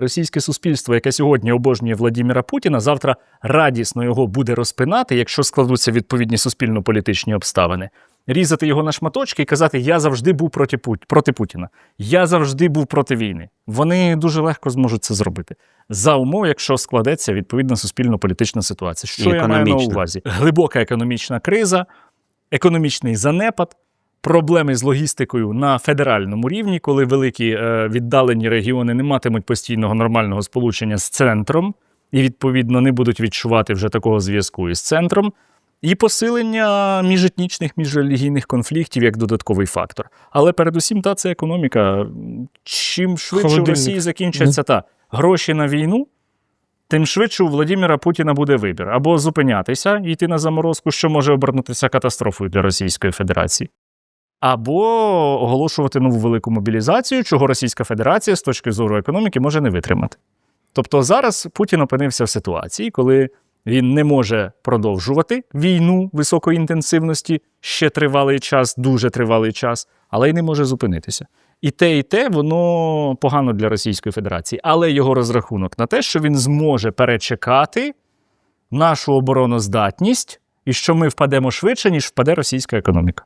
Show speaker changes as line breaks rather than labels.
Російське суспільство, яке сьогодні обожнює Владіміра Путіна, завтра радісно його буде розпинати, якщо складуться відповідні суспільно-політичні обставини. Різати його на шматочки і казати: Я завжди був проти, Пут... проти Путіна, я завжди був проти війни. Вони дуже легко зможуть це зробити за умов, якщо складеться відповідна суспільно-політична ситуація. Що я маю на увазі? Глибока економічна криза, економічний занепад, проблеми з логістикою на федеральному рівні, коли великі е, віддалені регіони не матимуть постійного нормального сполучення з центром і, відповідно, не будуть відчувати вже такого зв'язку із центром. І посилення міжетнічних, міжрелігійних конфліктів як додатковий фактор. Але передусім, та це економіка. Чим швидше в Росії закінчаться та гроші на війну, тим швидше у Владимира Путіна буде вибір або зупинятися і йти на заморозку, що може обернутися катастрофою для Російської Федерації, або оголошувати нову велику мобілізацію, чого Російська Федерація з точки зору економіки може не витримати. Тобто зараз Путін опинився в ситуації, коли він не може продовжувати війну високої інтенсивності ще тривалий час, дуже тривалий час, але й не може зупинитися. І те, і те, воно погано для Російської Федерації. Але його розрахунок на те, що він зможе перечекати нашу обороноздатність і що ми впадемо швидше, ніж впаде російська економіка.